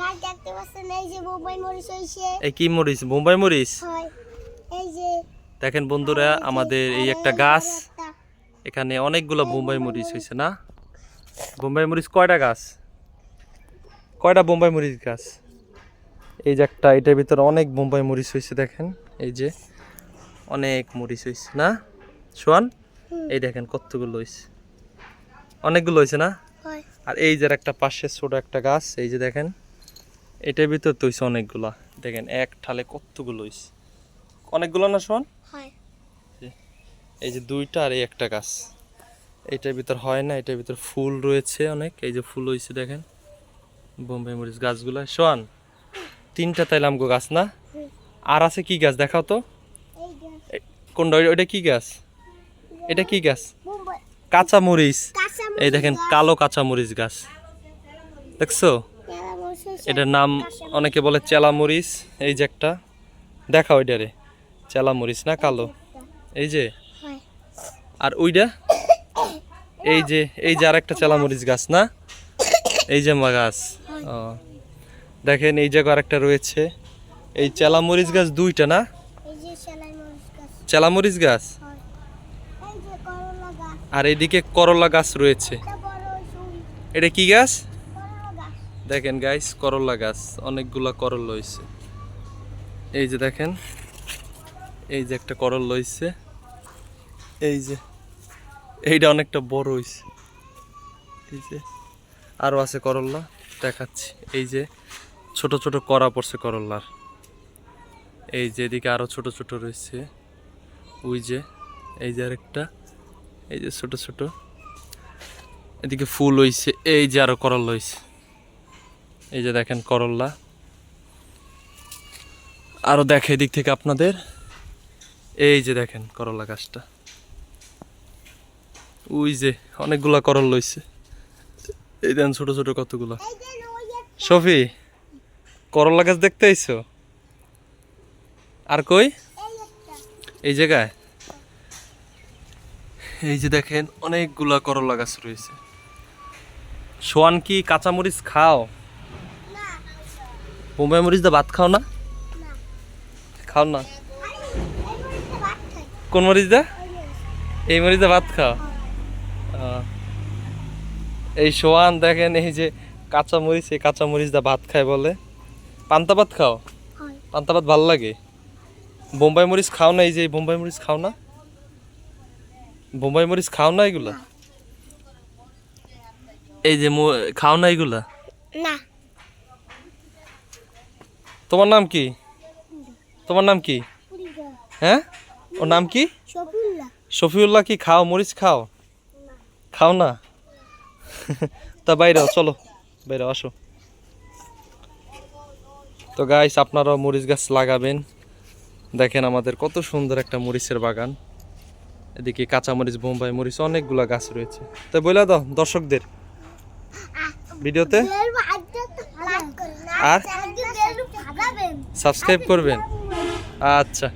গাছ দেখতে পাচ্ছেন এই যে বোম্বাই মরিচ হইছে এই কি মরিচ? বোম্বাই মরিচ? হয় এই যে দেখেন বন্ধুরা আমাদের এই একটা গাছ। এখানে অনেকগুলো বোম্বাই মরিচ হয়েছে না? বোম্বাই মরিচ কয়টা গাছ? কয়টা বোম্বাই মরিচ গাছ? এই যে একটা এটার ভিতরে অনেক বোম্বাই মরিচ হয়েছে দেখেন। এই যে অনেক মরিচ হয়েছে না? শোয়ান এই দেখেন কতগুলো হয়েছে। অনেকগুলো হয়েছে না? আর এই যে একটা পাশে ছোট একটা গাছ এই যে দেখেন। এটার ভিতর তো হয়েছে অনেকগুলা। দেখেন এক ঠালে কতগুলো হয়েছে অনেকগুলো না শোন? হয়। এই যে দুইটা আর এই একটা গাছ। এটার ভিতর হয় না এটার ভিতর ফুল রয়েছে অনেক। এই যে ফুল হয়েছে দেখেন। বোম্বাই মরিচ গাছগুলা। শোয়ান তিনটা তাইলে আমগো গাছ না? আর আছে কি গাছ? দেখাও তো। কোনটা? ওইটা কি গাছ? এটা কি গাছ? কাঁচা মরিচ এই দেখেন কালো কাঁচা মরিচ গাছ। দেখছ? হইছে এটার নাম অনেকে বলে চেলা মরিচ এই যে একটা। দেখা ওইটারে চেলা মরিচ না কালো? এই যে? আর ওইটা এই যে এই যে আরেকটা চেলা মরিচ গাছ না? এই যে মা গাছ। ও। দেখেন এই জায়গা আরেকটা রয়েছে। এই চেলা মরিচ গাছ দুইটা না? এই যে সেলাই মরিচ গাছ? আর এইদিকে করলা গাছ রয়েছে। এটা কি গাছ? দেখেন গাইস করলা গাছ, অনেকগুলা করল হয়েছে এই যে দেখেন, এই যে একটা করল হয়েছে এই যে, এইটা অনেকটা বড় হয়েছে এই যে আরও আছে করল্লা দেখাচ্ছি। এই যে, ছোট ছোট করা পড়ছে করল্লার এই যে, এদিকে আরও ছোট ছোট রয়েছে। ওই যে, এই যে আরেকটা। এই যে ছোট ছোট। এদিকে ফুল হইছে, এই যে আরও করল হইছে। এই যে দেখেন করল্লা। আরও দেখে এদিক থেকে আপনাদের। এই যে দেখেন করলা গাছটা। ওই যে অনেকগুলা করল লইছে এই দেন ছোট ছোট কতগুলা। সফি করলা গাছ দেখতে আইছো? আর কই? এই জায়গায়? এই যে দেখেন অনেকগুলা করলা গাছ রয়েছে। সোয়ান কি কাঁচামরিচ খাও? বোম্বাই মরিচ দা ভাত খাও না? খাও না? কোন মরিচ দা এই মরিচ দা ভাত খাও। এই সোয়ান দেখেন এই যে কাঁচা মরিচ এই কাঁচা মরিচ দা ভাত খায় বলে। পান্তা ভাত খাও? পান্তা ভাত ভালো লাগে? বোম্বাই মরিচ খাও না এই যে বোম্বাই মরিচ খাও না? বোম্বাই মরিচ খাও না এগুলা? এই যে খাও না এগুলা? না। তোমার নাম কি? তোমার নাম কি? হ্যাঁ? ওর নাম কি? শফিউল্লাহ। কি খাও? মরিচ খাও? খাও না? তা বাইরে চলো। বাইরে আসো। তো গাইস আপনারাও মরিচ গাছ লাগাবেন। দেখেন আমাদের কত সুন্দর একটা মরিচের বাগান। এদিকে কাঁচা মরিচ বোম্বাই মরিচ অনেকগুলা গাছ রয়েছে। তো বলে দাও দর্শকদের। ভিডিওতে? আর? সাবস্ক্রাইব করবেন। আচ্ছা।